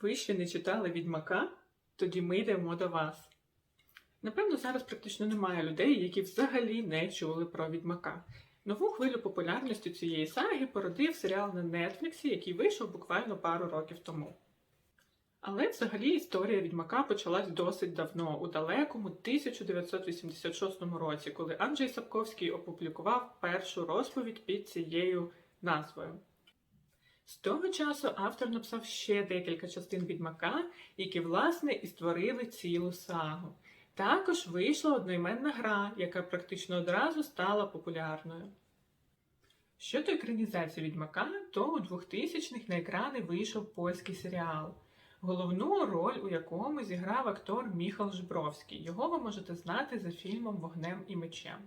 Ви ще не читали Відьмака? Тоді ми йдемо до вас. Напевно, зараз практично немає людей, які взагалі не чули про Відьмака. Нову хвилю популярності цієї саги породив серіал на Нетфліксі, який вийшов буквально пару років тому. Але взагалі історія Відьмака почалась досить давно, у далекому 1986 році, коли Анджей Сапковський опублікував першу розповідь під цією назвою. З того часу автор написав ще декілька частин Відьмака, які, власне, і створили цілу сагу. Також вийшла одноіменна гра, яка практично одразу стала популярною. Щодо екранізації Відьмака, то у 2000-х на екрани вийшов польський серіал, головну роль у якому зіграв актор Міхал Жбровський. Його ви можете знати за фільмом Вогнем і мечем.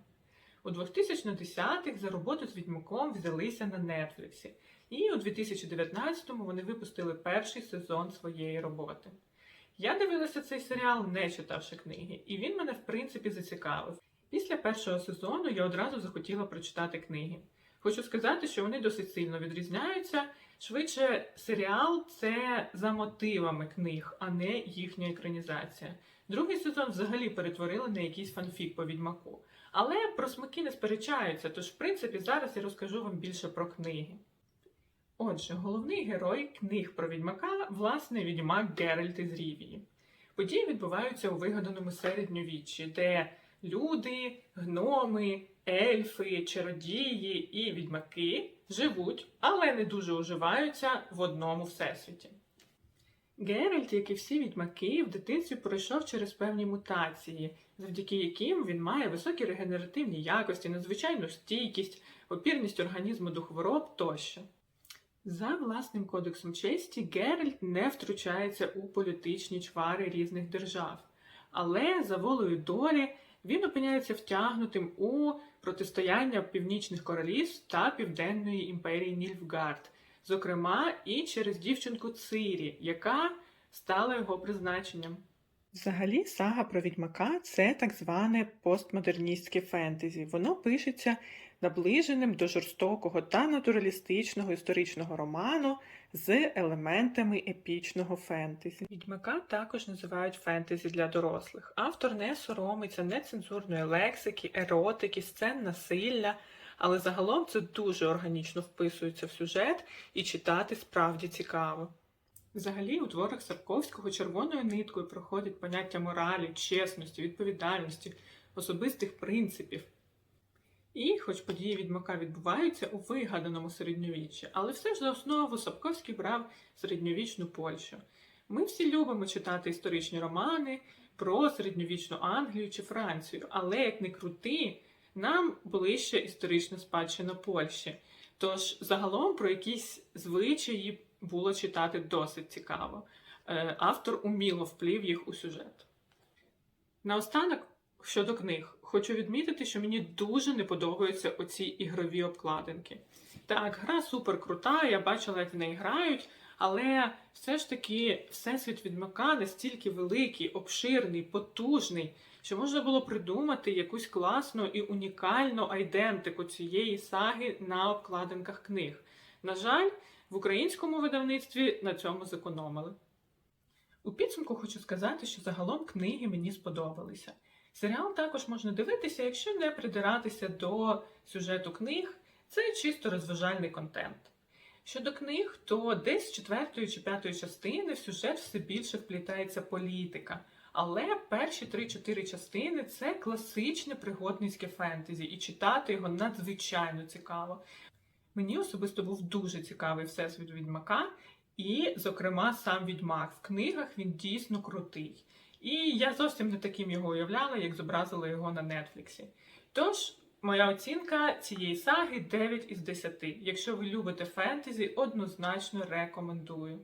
У 2010-х за роботу з Відьмаком взялися на Нетфліксі, і у 2019-му вони випустили перший сезон своєї роботи. Я дивилася цей серіал, не читавши книги, і він мене в принципі зацікавив. Після першого сезону я одразу захотіла прочитати книги. Хочу сказати, що вони досить сильно відрізняються. Швидше, серіал це за мотивами книг, а не їхня екранізація. Другий сезон взагалі перетворили на якийсь фанфік по відьмаку. Але про смаки не сперечаються, тож, в принципі, зараз я розкажу вам більше про книги. Отже, головний герой книг про відьмака, власне, відьмак Геральт із Рівії. Події відбуваються у вигаданому середньовіччі, де люди, гноми, ельфи, чародії і відьмаки живуть, але не дуже уживаються в одному всесвіті. Геральт, як і всі відьмаки, в дитинстві пройшов через певні мутації, завдяки яким він має високі регенеративні якості, надзвичайну стійкість, опірність організму до хвороб тощо. За власним кодексом честі Геральт не втручається у політичні чвари різних держав, але за волею долі він опиняється втягнутим у протистояння північних королівств та південної імперії Нільфгард, зокрема і через дівчинку Цирі, яка стала його призначенням. Взагалі, сага про відьмака це так зване постмодерністське фентезі. Воно пишеться наближеним до жорстокого та натуралістичного історичного роману з елементами епічного фентезі. Відьмака також називають фентезі для дорослих. Автор не соромиться нецензурної лексики, еротики, сцен насилля, але загалом це дуже органічно вписується в сюжет і читати справді цікаво. Взагалі, у творах Сапковського червоною ниткою проходять поняття моралі, чесності, відповідальності, особистих принципів. І, хоч події відьмака відбуваються у вигаданому середньовіччі, але все ж за основу Сапковський брав середньовічну Польщу. Ми всі любимо читати історичні романи про середньовічну Англію чи Францію, але як не крути, нам ближче історична спадщина Польщі. Тож загалом про якісь звичаї було читати досить цікаво. Е, Автор уміло вплів їх у сюжет. Наостанок, щодо книг, хочу відмітити, що мені дуже не подобаються оці ігрові обкладинки. Так, гра супер крута, я бачила, як в неї грають, але все ж таки всесвіт відьмака настільки великий, обширний, потужний, що можна було придумати якусь класну і унікальну айдентику цієї саги на обкладинках книг. На жаль, в українському видавництві на цьому зекономили. У підсумку хочу сказати, що загалом книги мені сподобалися. Серіал також можна дивитися, якщо не придиратися до сюжету книг, це чисто розважальний контент. Щодо книг, то десь з четвертої чи п'ятої частини в сюжет все більше вплітається політика. Але перші 3-4 частини це класичне пригодницьке фентезі, і читати його надзвичайно цікаво. Мені особисто був дуже цікавий всесвіт відьмака, і, зокрема, сам відьмак. В книгах він дійсно крутий. І я зовсім не таким його уявляла, як зобразили його на Нетфліксі. Тож, моя оцінка цієї саги 9 із 10. Якщо ви любите фентезі, однозначно рекомендую.